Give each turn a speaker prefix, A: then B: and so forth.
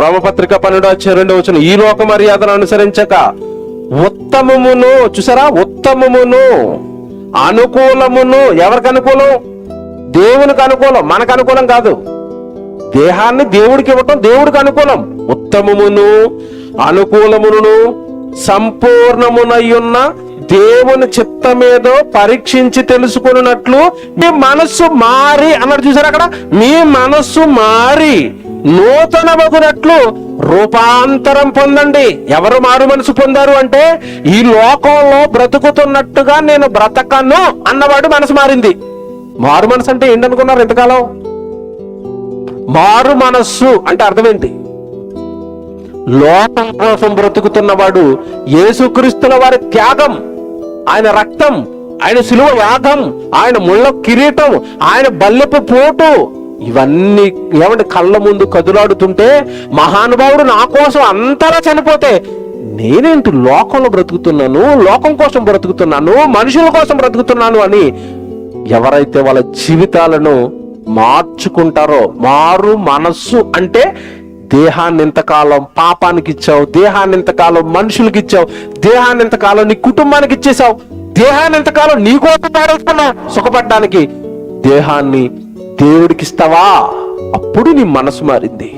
A: రోమపత్రిక పన్నెండు వచ్చే రెండు వచ్చిన ఈ లోక మర్యాదను అనుసరించక ఉత్తమమును చూసారా? ఉత్తమమును అనుకూలమును ఎవరికి అనుకూలం? దేవునికి అనుకూలం. మనకు అనుకూలం కాదు. దేహాన్ని దేవుడికి ఇవ్వటం దేవుడికి అనుకూలం. ఉత్తమమును అనుకూలమును సంపూర్ణమునయ్యున్న దేవుని చిత్తమేదో పరీక్షించి తెలుసుకున్నట్లు మీ మనస్సు మారి అన్నట్టు చూసారు అక్కడ? మీ మనస్సు మారి. నూతనమగునట్లు రూపాంతరం పొందండి. ఎవరు మారు మనసు పొందారు అంటే ఈ లోకంలో బ్రతుకుతున్నట్టుగా నేను బ్రతకను అన్నవాడు మనసు మారింది. మారు మనసు అంటే ఏంటనుకున్నారు ఎంతకాలం మారు మనస్సు అంటే అర్థం ఏంటి లోకం కోసం బ్రతుకుతున్నవాడు యేసుక్రీస్తుల వారి త్యాగం ఆయన రక్తం ఆయన సులువ యాగం ఆయన ముళ్ళ కిరీటం ఆయన బల్లెపు పోటు ఇవన్నీ ఏమంటే కళ్ళ ముందు కదులాడుతుంటే మహానుభావుడు నా కోసం అంతలా చనిపోతే నేనేంటి లోకంలో బ్రతుకుతున్నాను? లోకం కోసం బ్రతుకుతున్నాను? మనుషుల కోసం బ్రతుకుతున్నాను అని ఎవరైతే వాళ్ళ జీవితాలను మార్చుకుంటారో మారు మనస్సు అంటే దేహాన్ని ఇంతకాలం పాపానికి ఇచ్చావు దేహాన్ని ఇంతకాలం మనుషులకి ఇచ్చావు దేహాన్ని ఇంతకాలం నీ కుటుంబానికి ఇచ్చేసావు దేహాన్ని ఇంతకాలం నీ కోసం పాడేస్తున్నా సుఖపడడానికి దేహాన్ని దేవుడికి ఇస్తావా అప్పుడు నీ మనసు మారింది.